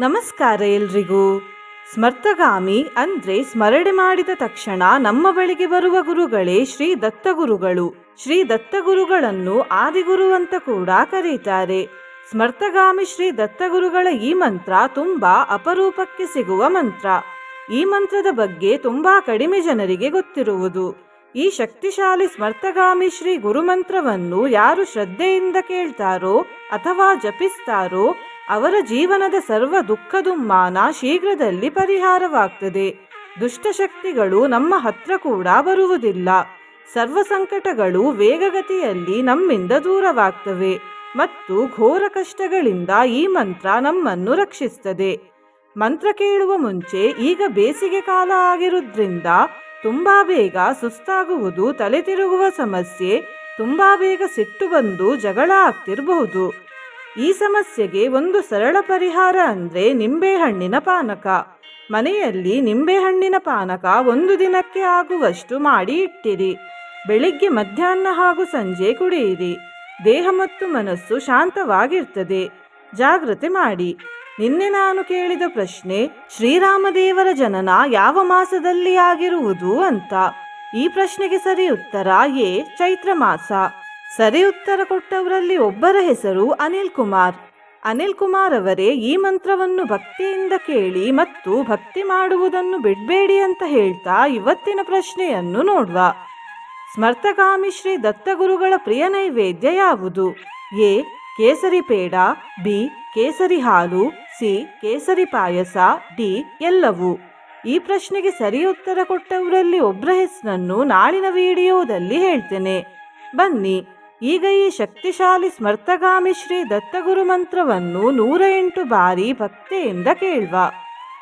ನಮಸ್ಕಾರ ಎಲ್ರಿಗೂ. ಸ್ಮರ್ತಗಾಮಿ ಅಂದ್ರೆ ಸ್ಮರಣೆ ಮಾಡಿದ ತಕ್ಷಣ ನಮ್ಮ ಬಳಿಗೆ ಬರುವ ಗುರುಗಳೇ ಶ್ರೀ ದತ್ತಗುರುಗಳು. ಶ್ರೀ ದತ್ತಗುರುಗಳನ್ನು ಆದಿಗುರು ಅಂತ ಕೂಡ ಕರೀತಾರೆ. ಸ್ಮರ್ತಗಾಮಿ ಶ್ರೀ ದತ್ತಗುರುಗಳ ಈ ಮಂತ್ರ ತುಂಬಾ ಅಪರೂಪಕ್ಕೆ ಸಿಗುವ ಮಂತ್ರ. ಈ ಮಂತ್ರದ ಬಗ್ಗೆ ತುಂಬಾ ಕಡಿಮೆ ಜನರಿಗೆ ಗೊತ್ತಿರುವುದು. ಈ ಶಕ್ತಿಶಾಲಿ ಸ್ಮರ್ತಗಾಮಿ ಶ್ರೀ ಗುರುಮಂತ್ರವನ್ನು ಯಾರು ಶ್ರದ್ಧೆಯಿಂದ ಕೇಳ್ತಾರೋ ಅಥವಾ ಜಪಿಸ್ತಾರೋ ಅವರ ಜೀವನದ ಸರ್ವ ದುಃಖ ದುಮ್ಮಾನ ಶೀಘ್ರದಲ್ಲಿ ಪರಿಹಾರವಾಗ್ತದೆ. ದುಷ್ಟಶಕ್ತಿಗಳು ನಮ್ಮ ಹತ್ರ ಕೂಡ ಬರುವುದಿಲ್ಲ. ಸರ್ವ ಸಂಕಟಗಳು ವೇಗಗತಿಯಲ್ಲಿ ನಮ್ಮಿಂದ ದೂರವಾಗ್ತವೆ ಮತ್ತು ಘೋರ ಕಷ್ಟಗಳಿಂದ ಈ ಮಂತ್ರ ನಮ್ಮನ್ನು ರಕ್ಷಿಸ್ತದೆ ಮಂತ್ರ ಕೇಳುವ ಮುಂಚೆ ಈಗ ಬೇಸಿಗೆ ಕಾಲ ಆಗಿರುವುದರಿಂದ ತುಂಬಾ ಬೇಗ ಸುಸ್ತಾಗುವುದು ತಲೆ ತಿರುಗುವ ಸಮಸ್ಯೆ, ತುಂಬಾ ಬೇಗ ಸಿಟ್ಟು ಬಂದು ಜಗಳ ಆಗ್ತಿರಬಹುದು. ಈ ಸಮಸ್ಯೆಗೆ ಒಂದು ಸರಳ ಪರಿಹಾರ ಅಂದರೆ ನಿಂಬೆಹಣ್ಣಿನ ಪಾನಕ. ಮನೆಯಲ್ಲಿ ನಿಂಬೆಹಣ್ಣಿನ ಪಾನಕ ಒಂದು ದಿನಕ್ಕೆ ಆಗುವಷ್ಟು ಮಾಡಿ ಇಟ್ಟಿರಿ. ಬೆಳಿಗ್ಗೆ ಮಧ್ಯಾಹ್ನ ಹಾಗೂ ಸಂಜೆ ಕುಡಿಯಿರಿ. ದೇಹ ಮತ್ತು ಮನಸ್ಸು ಶಾಂತವಾಗಿರ್ತದೆ. ಜಾಗ್ರತೆ ಮಾಡಿ. ನಿನ್ನೆ ನಾನು ಕೇಳಿದ ಪ್ರಶ್ನೆ, ಶ್ರೀರಾಮದೇವರ ಜನನ ಯಾವ ಮಾಸದಲ್ಲಿ ಆಗಿರುವುದು ಅಂತ. ಈ ಪ್ರಶ್ನೆಗೆ ಸರಿ ಉತ್ತರ ಎ, ಚೈತ್ರ ಮಾಸ. ಸರಿ ಉತ್ತರ ಕೊಟ್ಟವರಲ್ಲಿ ಒಬ್ಬರ ಹೆಸರು ಅನಿಲ್ ಕುಮಾರ್. ಅನಿಲ್ ಕುಮಾರ್ ಅವರೇ ಈ ಮಂತ್ರವನ್ನು ಭಕ್ತಿಯಿಂದ ಕೇಳಿ ಮತ್ತು ಭಕ್ತಿ ಮಾಡುವುದನ್ನು ಬಿಡಬೇಡಿ ಅಂತ ಹೇಳ್ತಾ ಇವತ್ತಿನ ಪ್ರಶ್ನೆಯನ್ನು ನೋಡುವ. ಸ್ಮರ್ತಕಾಮಿ ಶ್ರೀ ದತ್ತಗುರುಗಳ ಪ್ರಿಯ ನೈವೇದ್ಯ ಯಾವುದು? ಎ. ಕೇಸರಿ ಪೇಡ, ಬಿ. ಕೇಸರಿ ಹಾಲು, ಸಿ. ಕೇಸರಿ ಪಾಯಸ, ಡಿ. ಎಲ್ಲವೂ. ಈ ಪ್ರಶ್ನೆಗೆ ಸರಿ ಉತ್ತರ ಕೊಟ್ಟವರಲ್ಲಿ ಒಬ್ಬರ ಹೆಸರನ್ನು ನಾಳಿನ ವಿಡಿಯೋದಲ್ಲಿ ಹೇಳ್ತೇನೆ. ಬನ್ನಿ. ಈಗ ಈ ಶಕ್ತಿಶಾಲಿ ಸ್ಮರ್ತಗಾಮಿ ಶ್ರೀ ದತ್ತಗುರು ಮಂತ್ರವನ್ನು ನೂರ ಎಂಟು ಬಾರಿ ಭಕ್ತಿಯಿಂದ ಕೇಳುವ.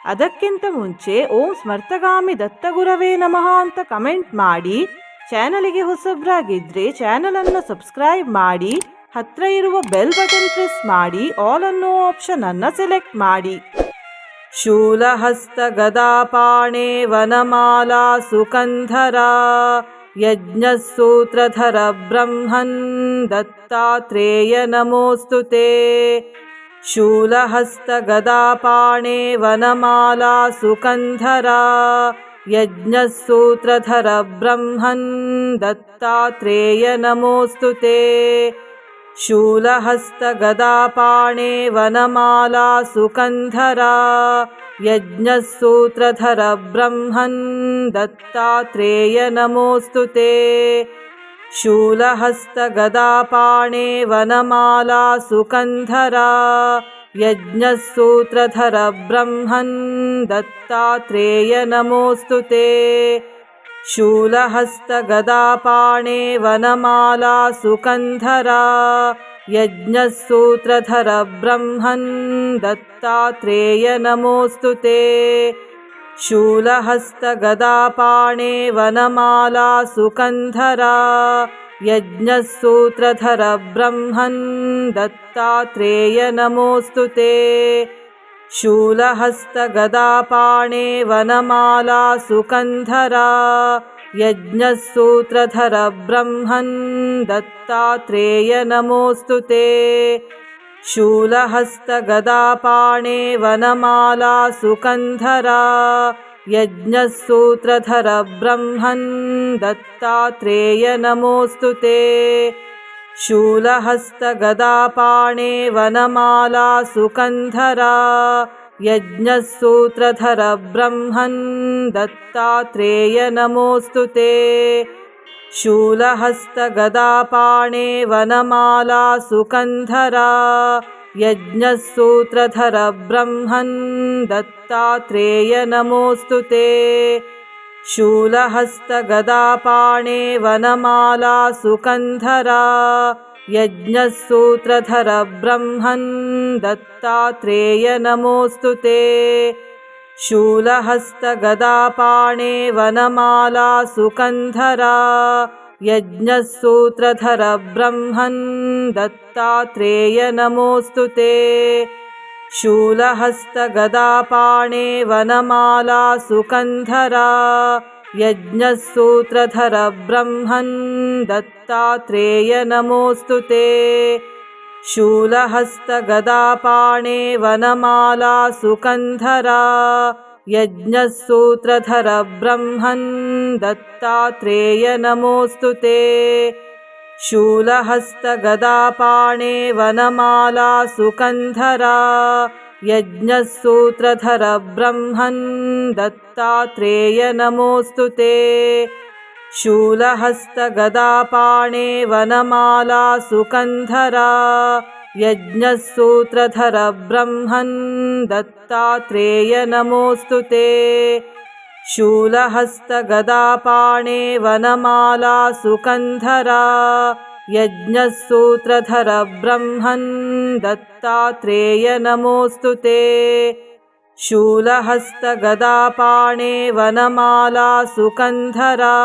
ಅದಕ್ಕಿಂತ ಮುಂಚೆ ಓಂ ಸ್ಮರ್ತಗಾಮಿ ದತ್ತಗುರವೇ ನಮಃ ಅಂತ ಕಮೆಂಟ್ ಮಾಡಿ, ಚಾನಲಿಗೆ ಹೊಸಬ್ರಾಗಿದ್ರೆ ಚಾನಲನ್ನು ಸಬ್ಸ್ಕ್ರೈಬ್ ಮಾಡಿ, ಹತ್ರ ಇರುವ ಬೆಲ್ ಬಟನ್ ಪ್ರೆಸ್ ಮಾಡಿ, ಆಲ್ ಅನ್ನೋ ಆಪ್ಷನ್ ಅನ್ನ ಸೆಲೆಕ್ಟ್ ಮಾಡಿ. ಶೂಲಹಸ್ತ ಗದಾಪಾಣೆ ವನಮಾಲಾ ಸುಕಂಧರ. यज्ञस्सूत्रधर ब्रह्मन् दत्तात्रेय नमोऽस्तु ते। शूलहस्तगदापाणे वनमाला सुकन्धरा यज्ञस्सूत्रधर ब्रह्मन् दत्तात्रेय नमोऽस्तु ते। शूलहस्तगदापाणे वनमाला सुकन्धरा यज्ञसूत्रधर ब्रह्मन् दत्तात्रेय नमोऽस्तु ते। शूलहस्तगदापाणे वनमाला सुकन्धरा यज्ञसूत्रधर ब्रह्मन् दत्तात्रेय नमोऽस्तु ते। शूलहस्तगदापाणे वनमाला सुकन्धरा यज्ञसूत्रधर ब्रह्मन् दत्तात्रेय नमोऽस्तु ते। शूलहस्तगदापाणे वनमाला सुकन्धरा यज्ञसूत्रधर ब्रह्मन् दत्तात्रेय नमोऽस्तु ते। शूलहस्तगदापाणे वनमाला सुकन्धरा यज्ञस्सूत्रधर ब्रह्मन् दत्तात्रेय नमोऽस्तु ते। शूलहस्तगदापाणे वनमाला सुकन्धरा यज्ञस्सूत्रधर ब्रह्मन् दत्तात्रेय नमोऽस्तु ते। शूलहस्तगदापाणे वनमाला सुकन्धरा यज्ञसूत्रधर ब्रह्मन् दत्तात्रेय नमोऽस्तु ते। शूलहस्तगदापाणे वनमाला सुकन्धरा यज्ञस्सूत्रधर ब्रह्मन् दत्तात्रेय नमोऽस्तु ते। शूलहस्तगदापाणे वनमाला सुकन्धरा यज्ञसूत्रधर ब्रह्मन् दत्तात्रेय नमोऽस्तु ते। शूलहस्तगदापाणे वनमाला सुकन्धरा यज्ञसूत्रधर ब्रह्मन् दत्तात्रेय नमोऽस्तु ते। शूलहस्तगदापाणे वनमाला सुकन्धरा यज्ञस्सूत्रधर ब्रह्मन् दत्तात्रेय नमोऽस्तु ते। शूलहस्तगदापाणे वनमाला सुकन्धरा यज्ञस्सूत्रधर ब्रह्मन् दत्तात्रेय नमोऽस्तु ते। शूलहस्तगदापाणे वनमाला सुकन्धरा यज्ञसूत्रधर ब्रह्मन् दत्तात्रेय नमोऽस्तु ते। शूलहस्तगदापाणे वनमाला सुकन्धरा यज्ञसूत्रधर ब्रह्मन् दत्तात्रेय नमोऽस्तु ते शूलहस्तगदापाणे वनमाला सुकन्धरा यज्ञसूत्रधर ब्रह्मन् दत्तात्रेय नमोऽस्तु ते। शूलहस्तगदापाणे वनमाला सुकन्धरा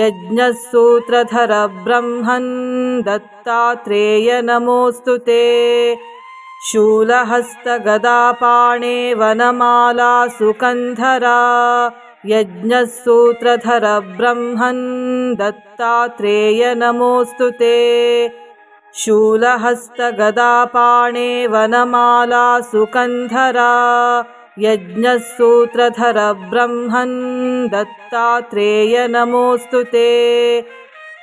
यज्ञसूत्रधर ब्रह्मन् दत्तात्रेय नमोऽस्तु ते शूलहस्तगदापाणे वनमाला सुकन्धरा यज्ञसूत्रधर ब्रह्मन् दत्तात्रेय नमोऽस्तु ते। शूलहस्तगदापाणे वनमाला सुकन्धरा यज्ञसूत्रधर ब्रह्मन् दत्तात्रेय नमोऽस्तु ते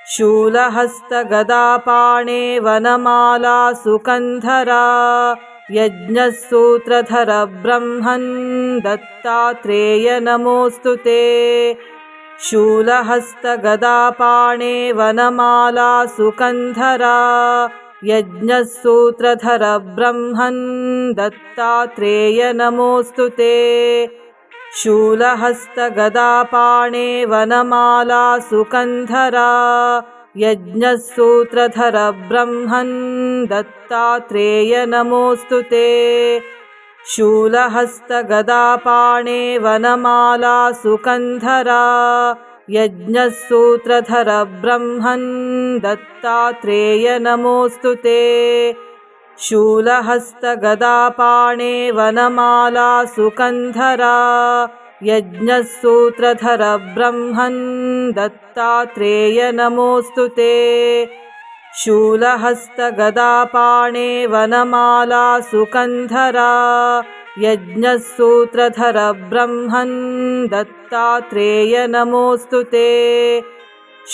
शूलहस्तगदापाणे वनमाला सुकन्धरा यज्ञसूत्रधर ब्रह्मन् दत्तात्रेय नमोऽस्तु ते। शूलहस्तगदापाणे वनमाला सुकन्धरा यज्ञसूत्रधर ब्रह्मन् दत्तात्रेय नमोऽस्तु ते शूलहस्तगदापाणे वनमाला सुकन्धरा यज्ञसूत्रधर ब्रह्मन् दत्तात्रेय नमोऽस्तु ते। शूलहस्तगदापाणे वनमाला सुकन्धरा यज्ञसूत्रधर ब्रह्मन् दत्तात्रेय नमोऽस्तु ते शूलहस्तगदापाणे वनमाला सुकन्धरा यज्ञसूत्रधर ब्रह्मन् दत्तात्रेय नमोऽस्तु ते। शूलहस्तगदापाणे वनमाला सुकन्धरा यज्ञसूत्रधर ब्रह्मन् दत्तात्रेय नमोऽस्तु ते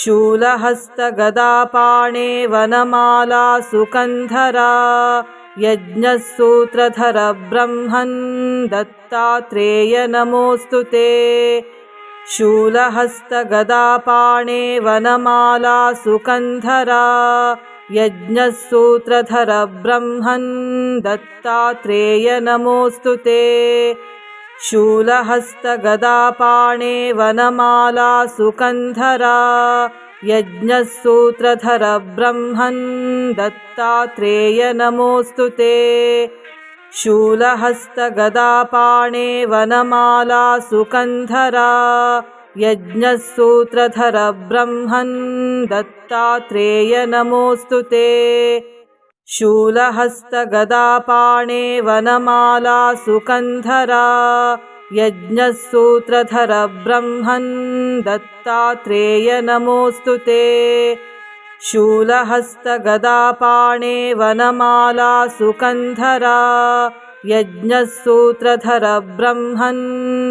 शूलहस्तगदापाणे वनमाला सुकन्धरा यज्ञसूत्रधर ब्रह्मन् दत्तात्रेय नमोऽस्तु ते। शूलहस्तगदापाणे वनमाला सुकन्धरा यज्ञसूत्रधर ब्रह्मन् दत्तात्रेय नमोऽस्तु ते शूलहस्तगदापाणे वनमाला सुकन्धरा यज्ञसूत्रधर ब्रह्मन् दत्तात्रेय नमोऽस्तु ते। शूलहस्तगदापाणे वनमाला सुकन्धरा यज्ञसूत्रधर ब्रह्मन् दत्तात्रेय नमोऽस्तु ते शूलहस्तगदापाणे वनमाला सुकन्धरा यज्ञसूत्रधर ब्रह्मन् दत्तात्रेय नमोऽस्तु ते। शूलहस्तगदापाणे वनमाला सुकन्धरा यज्ञसूत्रधर ब्रह्मन्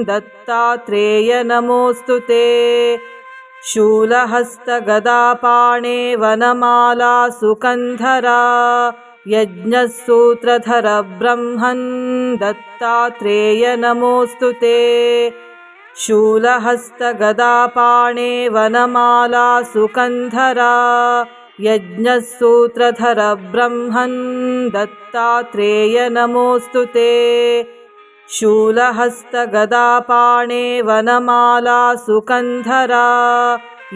दत्तात्रेय नमोऽस्तु ते शूलहस्तगदापाणे वनमाला सुकन्धरा यज्ञसूत्रधर ब्रह्मन् दत्तात्रेय नमोऽस्तु ते। शूलहस्तगदापाणे वनमाला सुकन्धरा यज्ञसूत्रधर ब्रह्मन् दत्तात्रेय नमोऽस्तु ते शूलहस्तगदापाणे वनमाला सुकन्धरा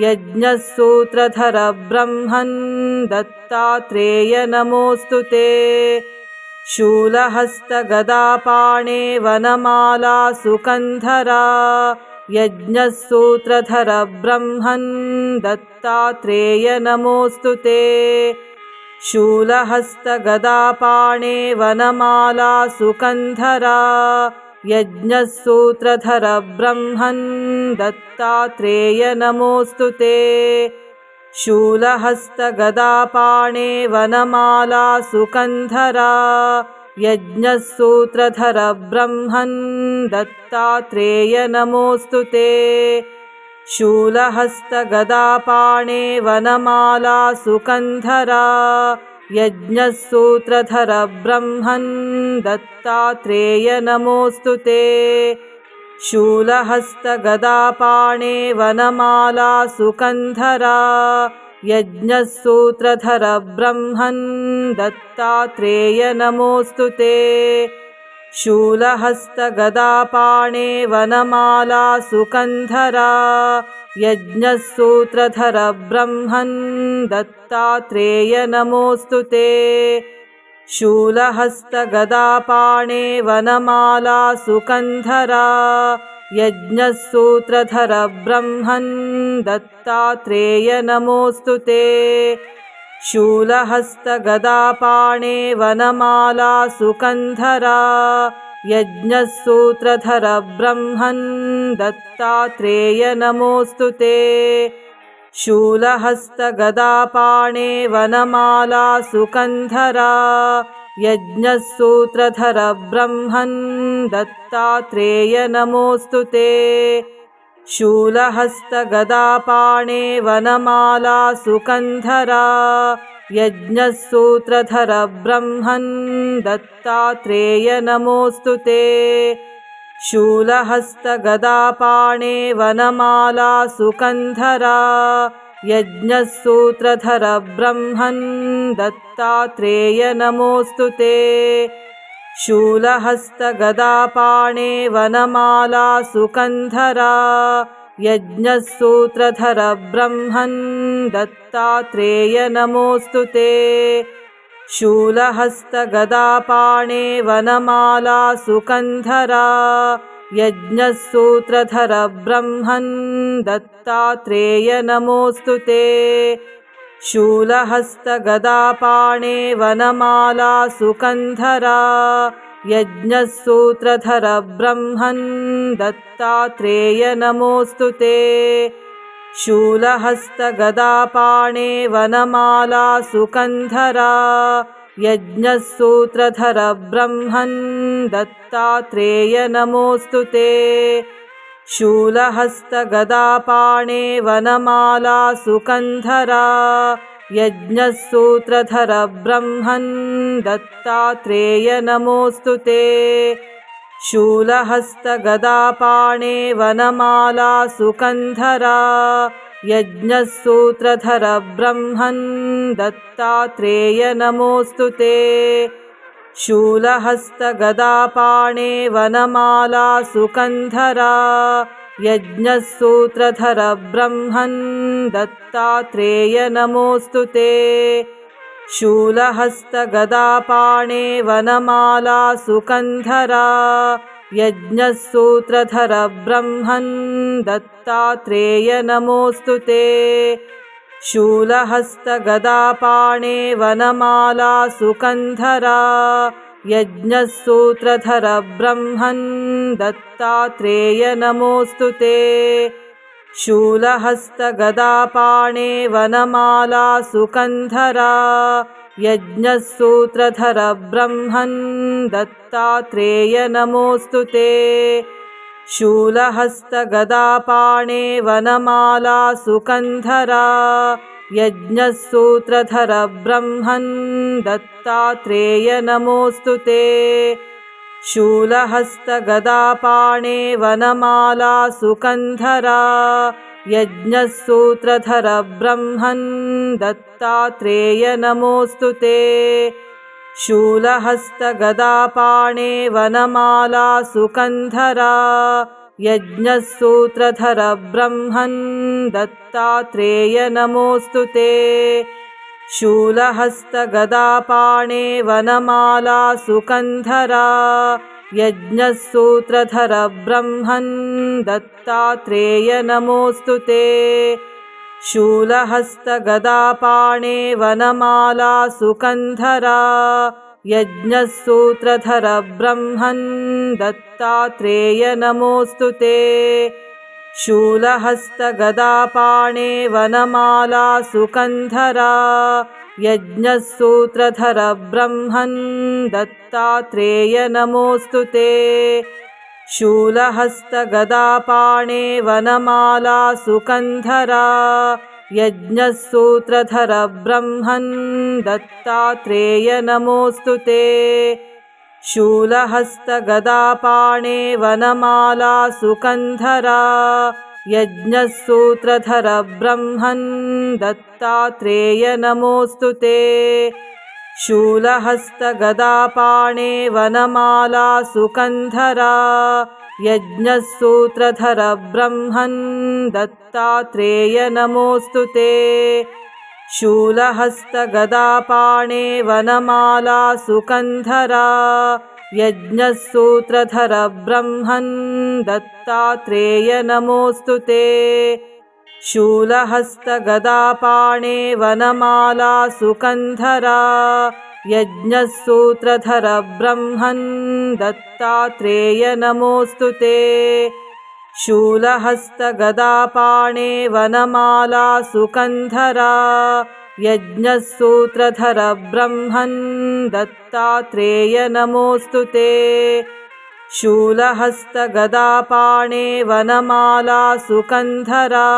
यज्ञसूत्रधर ब्रह्मन् दत्तात्रेय नमोऽस्तु ते। शूलहस्तगदापाणे वनमाला सुकन्धरा यज्ञसूत्रधर ब्रह्मन् दत्तात्रेय नमोऽस्तु ते शूलहस्तगदापाणे वनमाला सुकन्धरा यज्ञसूत्रधर ब्रह्मन् दत्तात्रेय नमोऽस्तु ते। शूलहस्तगदापाणे वनमाला सुकन्धरा यज्ञसूत्रधर ब्रह्मन् दत्तात्रेय नमोऽस्तु ते शूलहस्तगदापाणे वनमाला सुकन्धरा यज्ञसूत्रधर ब्रह्मन् दत्तात्रेय नमोऽस्तु ते। शूलहस्तगदापाणे वनमाला सुकन्धरा यज्ञसूत्रधर ब्रह्मन् दत्तात्रेय नमोऽस्तु ते शूलहस्तगदापाणे वनमाला सुकन्धरा यज्ञसूत्रधर ब्रह्मन् दत्तात्रेय नमोऽस्तु ते। शूलहस्तगदापाणे वनमाला सुकन्धरा यज्ञसूत्रधर ब्रह्मन् दत्तात्रेय नमोऽस्तु ते शूलहस्तगदापाणे वनमाला सुकन्धरा यज्ञसूत्रधर ब्रह्मन् दत्तात्रेय नमोऽस्तु ते। शूलहस्तगदापाणे वनमाला सुकन्धरा यज्ञसूत्रधर ब्रह्मन् दत्तात्रेय नमोऽस्तु ते शूलहस्तगदापाणे वनमाला सुकन्धरा यज्ञसूत्रधर ब्रह्मन् दत्तात्रेय नमोऽस्तु ते। शूलहस्तगदापाणे वनमाला सुकन्धरा यज्ञसूत्रधर ब्रह्मन् दत्तात्रेय नमोऽस्तु ते शूलहस्तगदापाणे वनमाला सुकन्धरा यज्ञसूत्रधर ब्रह्मन् दत्तात्रेय नमोऽस्तु ते। शूलहस्तगदापाणे वनमाला सुकन्धरा यज्ञसूत्रधर ब्रह्मन् दत्तात्रेय नमोऽस्तु ते शूलहस्तगदापाणे वनमाला सुकन्धरा यज्ञसूत्रधर ब्रह्मन् दत्तात्रेय नमोऽस्तु ते। शूलहस्तगदापाणे वनमाला सुकन्धरा यज्ञसूत्रधर ब्रह्मन् दत्तात्रेय नमोऽस्तु ते शूलहस्तगदापाणे वनमाला सुकन्धरा यज्ञसूत्रधर ब्रह्मन् दत्तात्रेय नमोऽस्तु ते। शूलहस्तगदापाणे वनमाला सुकन्धरा यज्ञसूत्रधर ब्रह्मन् दत्तात्रेय नमोऽस्तु ते शूलहस्तगदापाणे वनमाला सुकन्धरा यज्ञसूत्रधर ब्रह्मन् दत्तात्रेय नमोऽस्तु ते। शूलहस्तगदापाणे वनमाला सुकन्धरा यज्ञसूत्रधर ब्रह्मन् दत्तात्रेय नमोऽस्तु ते शूलहस्तगदापाणे वनमाला सुकन्धरा यज्ञसूत्रधर ब्रह्मन् दत्तात्रेय नमोऽस्तु ते। शूलहस्तगदापाणे वनमाला सुकन्धरा यज्ञसूत्रधर ब्रह्मन् दत्तात्रेय नमोऽस्तु ते शूलहस्तगदापाणे वनमाला सुकन्धरा यज्ञसूत्रधर ब्रह्मन् दत्तात्रेय नमोऽस्तु ते। शूलहस्तगदापाणे वनमाला सुकन्धरा यज्ञसूत्रधर ब्रह्मन् दत्तात्रेय नमोऽस्तु ते शूलहस्तगदापाणे वनमाला सुकन्धरा यज्ञसूत्रधर ब्रह्मन् दत्तात्रेय नमोऽस्तु ते। शूलहस्तगदापाणे वनमाला सुकन्धरा यज्ञसूत्रधर ब्रह्मन् दत्तात्रेय नमोऽस्तु ते शूलहस्तगदापाणे वनमाला सुकन्धरा यज्ञसूत्रधर ब्रह्मन् दत्तात्रेय नमोऽस्तु ते। शूलहस्तगदापाणे वनमाला सुकन्धरा यज्ञसूत्रधर ब्रह्मन् दत्तात्रेय नमोऽस्तु ते शूलहस्तगदापाणे वनमाला सुकन्धरा यज्ञसूत्रधर ब्रह्मन् दत्तात्रेय नमोऽस्तु ते। शूलहस्तगदापाणे वनमाला सुकन्धरा यज्ञसूत्रधर ब्रह्मन् दत्तात्रेय नमोऽस्तु ते शूलहस्तगदापाणे वनमाला सुकन्धरा यज्ञसूत्रधर ब्रह्मन् दत्तात्रेय नमोऽस्तु ते। शूलहस्तगदापाणे वनमाला सुकन्धरा यज्ञसूत्रधर ब्रह्मन् दत्तात्रेय नमोऽस्तु ते शूलहस्तगदापाणे वनमाला सुकन्धरा यज्ञसूत्रधर ब्रह्मन् दत्तात्रेय नमोऽस्तु ते। शूलहस्तगदापाणे वनमाला सुकन्धरा यज्ञसूत्रधर ब्रह्मन् दत्तात्रेय नमोऽस्तु ते शूलहस्तगदापाणे वनमाला सुकन्धरा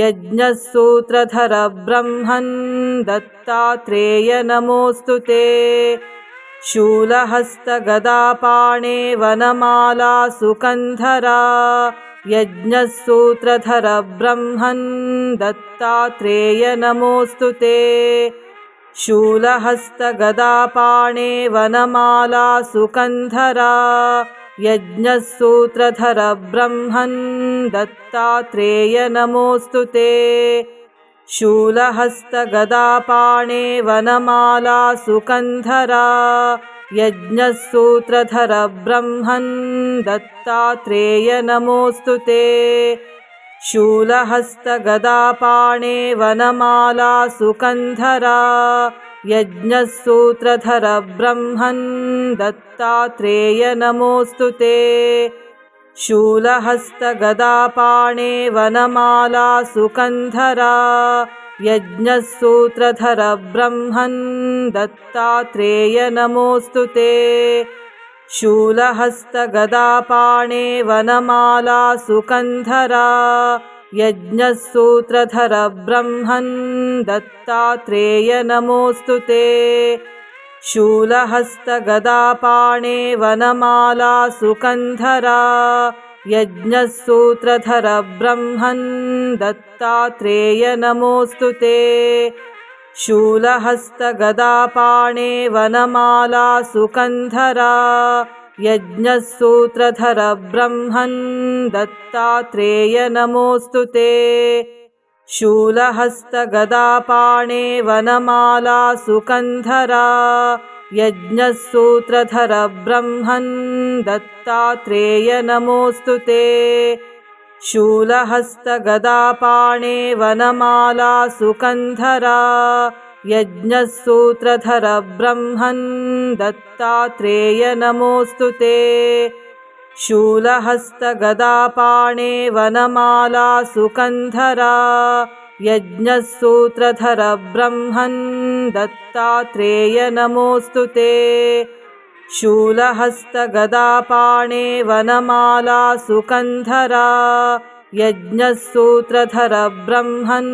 यज्ञसूत्रधर ब्रह्मन् दत्तात्रेय नमोऽस्तु ते। शूलहस्तगदापाणे वनमाला सुकन्धरा यज्ञसूत्रधर ब्रह्मन् दत्तात्रेय नमोऽस्तु ते शूलहस्तगदापाणे वनमाला सुकन्धरा यज्ञसूत्रधर ब्रह्मन् दत्तात्रेय नमोऽस्तु ते। शूलहस्तगदापाणे वनमाला सुकन्धरा यज्ञसूत्रधर ब्रह्मन् दत्तात्रेय नमोऽस्तु ते शूलहस्तगदापाणे वनमाला सुकन्धरा यज्ञसूत्रधर ब्रह्मन् दत्तात्रेय नमोऽस्तु ते। शूलहस्तगदापाणे वनमाला सुकन्धरा यज्ञसूत्रधर ब्रह्मन् दत्तात्रेय नमोऽस्तु ते शूलहस्तगदापाणे वनमाला सुकन्धरा यज्ञसूत्रधर ब्रह्मन् दत्तात्रेय नमोऽस्तु ते। शूलहस्तगदापाणे वनमाला सुकन्धरा यज्ञसूत्रधर ब्रह्मन् दत्तात्रेय नमोऽस्तु ते शूलहस्तगदापाणे वनमाला सुकन्धरा यज्ञसूत्रधर ब्रह्मन् दत्तात्रेय नमोऽस्तु ते। शूलहस्तगदापाणे वनमाला सुकन्धरा यज्ञसूत्रधर ब्रह्मन् दत्तात्रेय नमोऽस्तु ते शूलहस्तगदापाणे वनमाला सुकन्धरा यज्ञसूत्रधर ब्रह्मन् दत्तात्रेय नमोऽस्तु ते। शूलहस्तगदापाणे वनमाला सुकन्धरा यज्ञसूत्रधर ब्रह्मन् दत्तात्रेय नमोऽस्तु ते शूलहस्तगदापाणे वनमाला सुकन्धरा यज्ञसूत्रधर ब्रह्मन्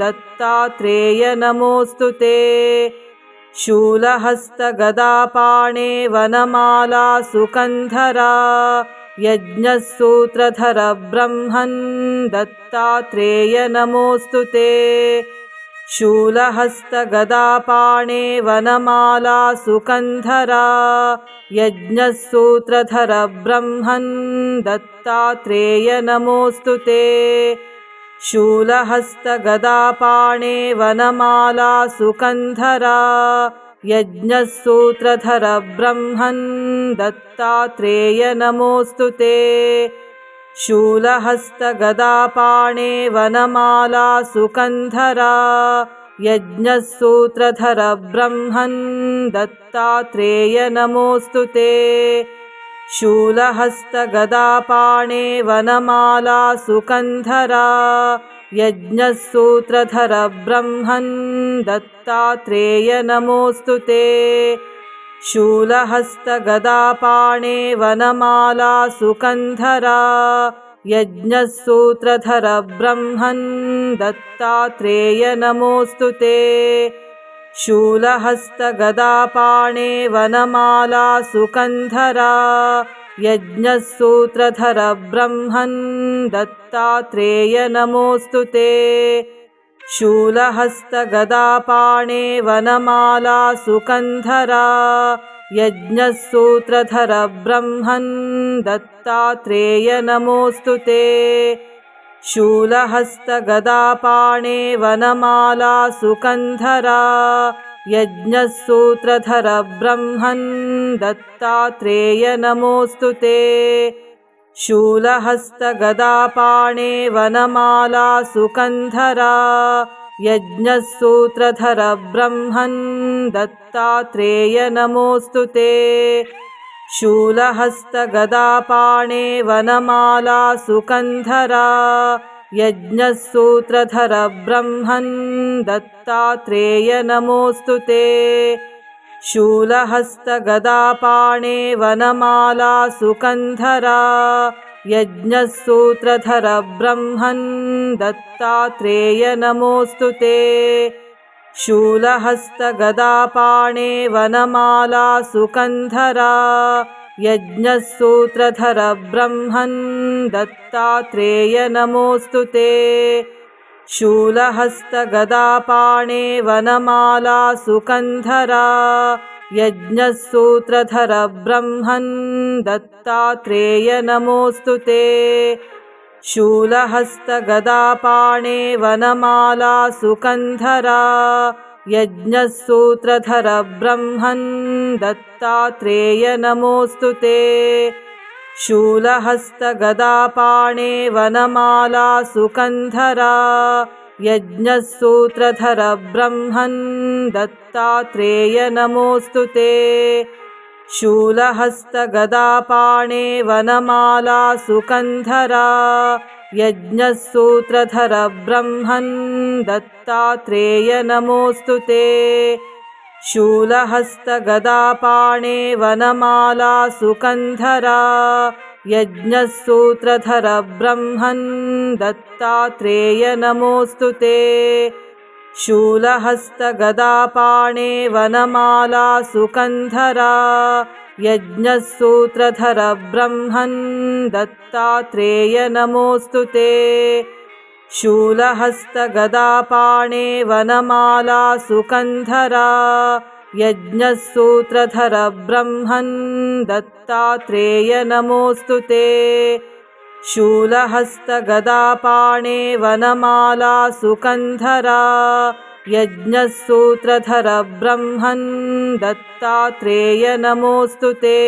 दत्तात्रेय नमोऽस्तु ते। शूलहस्तगदापाणे वनमाला सुकन्धरा यज्ञसूत्रधर ब्रह्मन् दत्तात्रेय नमोऽस्तु ते शूलहस्तगदापाणे वनमाला सुकन्धरा यज्ञसूत्रधर ब्रह्मन् दत्तात्रेय नमोऽस्तु ते। शूलहस्तगदापाणे वनमाला सुकन्धरा यज्ञसूत्रधर ब्रह्मन् दत्तात्रेय नमोऽस्तु ते शूलहस्तगदापाणे वनमाला सुकन्धरा यज्ञसूत्रधर ब्रह्मन् दत्तात्रेय नमोऽस्तु ते। शूलहस्तगदापाणे वनमाला सुकन्धरा यज्ञसूत्रधर ब्रह्मन् दत्तात्रेय नमोऽस्तु ते शूलहस्तगदापाणे वनमाला सुकन्धरा यज्ञसूत्रधर ब्रह्मन् दत्तात्रेय नमोऽस्तु ते। शूलहस्तगदापाणे वनमाला सुकन्धरा यज्ञसूत्रधर ब्रह्मन् दत्तात्रेय नमोऽस्तु ते शूलहस्तगदापाणे वनमाला सुकन्धरा यज्ञसूत्रधर ब्रह्मन् दत्तात्रेय नमोऽस्तु ते। शूलहस्तगदापाणे वनमाला सुकन्धरा यज्ञसूत्रधर ब्रह्मन् दत्तात्रेय नमोऽस्तु ते शूलहस्तगदापाणे वनमाला सुकन्धरा यज्ञसूत्रधर ब्रह्मन् दत्तात्रेय नमोऽस्तु ते। शूलहस्तगदापाणे वनमाला सुकन्धरा यज्ञसूत्रधर ब्रह्मन् दत्तात्रेय नमोऽस्तु ते शूलहस्तगदापाणे वनमाला सुकन्धरा यज्ञसूत्रधर ब्रह्मन् दत्तात्रेय नमोऽस्तु ते। शूलहस्तगदापाणे वनमाला सुकन्धरा यज्ञसूत्रधर ब्रह्मन् दत्तात्रेय नमोऽस्तु ते शूलहस्तगदापाणे वनमाला सुकन्धरा यज्ञसूत्रधर ब्रह्मन् दत्तात्रेय नमोऽस्तु ते। शूलहस्तगदापाणे वनमाला सुकन्धरा यज्ञसूत्रधर ब्रह्मन् दत्तात्रेय नमोऽस्तु ते शूलहस्तगदापाणे वनमाला सुकन्धरा यज्ञसूत्रधर ब्रह्मन् दत्तात्रेय नमोऽस्तु ते। शूलहस्तगदापाणे वनमाला सुकन्धरा यज्ञसूत्रधर ब्रह्मन् दत्तात्रेय नमोऽस्तु ते शूलहस्तगदापाणे वनमाला सुकन्धरा यज्ञसूत्रधर ब्रह्मन् दत्तात्रेय नमोऽस्तु ते। शूलहस्तगदापाणे वनमाला सुकन्धरा यज्ञसूत्रधर ब्रह्मन् दत्तात्रेय नमोऽस्तु ते शूलहस्तगदापाणे वनमाला सुकन्धरा यज्ञसूत्रधर ब्रह्मन् दत्तात्रेय नमोऽस्तु ते। शूलहस्तगदापाणे वनमाला सुकन्धरा यज्ञसूत्रधर ब्रह्मन् दत्तात्रेय नमोऽस्तु ते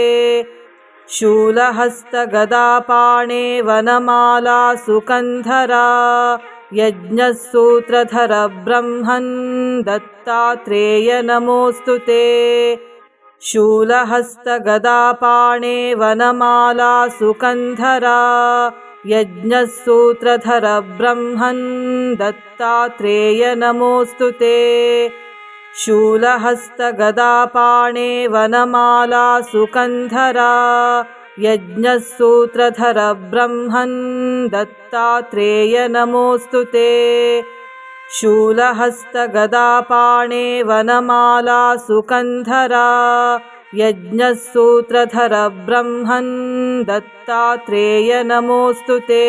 शूलहस्तगदापाणे वनमाला सुकन्धरा यज्ञसूत्रधर ब्रह्मन् दत्तात्रेय नमोऽस्तु ते। शूलहस्तगदापाणे वनमाला सुकन्धरा यज्ञसूत्रधर ब्रह्मन् दत्तात्रेय नमोऽस्तु ते शूलहस्तगदापाणे वनमाला सुकन्धरा यज्ञसूत्रधर ब्रह्मन् दत्तात्रेय नमोऽस्तु ते। शूलहस्तगदापाणे वनमाला सुकन्धरा यज्ञसूत्रधर ब्रह्मन् दत्तात्रेय नमोऽस्तु ते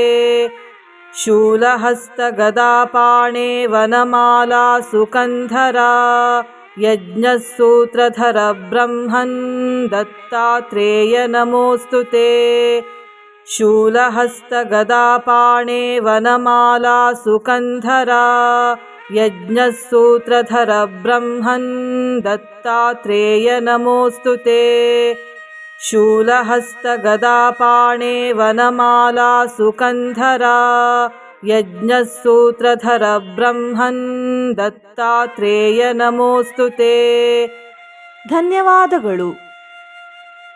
शूलहस्तगदापाणे वनमाला सुकन्धरा यज्ञसूत्रधर ब्रह्मन् दत्तात्रेय नमोऽस्तु ते। शूलहस्तगदापाणे वनमाला सुकन्धरा यज्ञसूत्रधर ब्रह्मन् दत्तात्रेय नमोऽस्तु ते शूलहस्तगदापाणे वनमाला सुकन्धरा यज्ञसूत्रधर ब्रह्मन् दत्तात्रेय नमोऽस्तु ते ಧನ್ಯವಾದಗಳು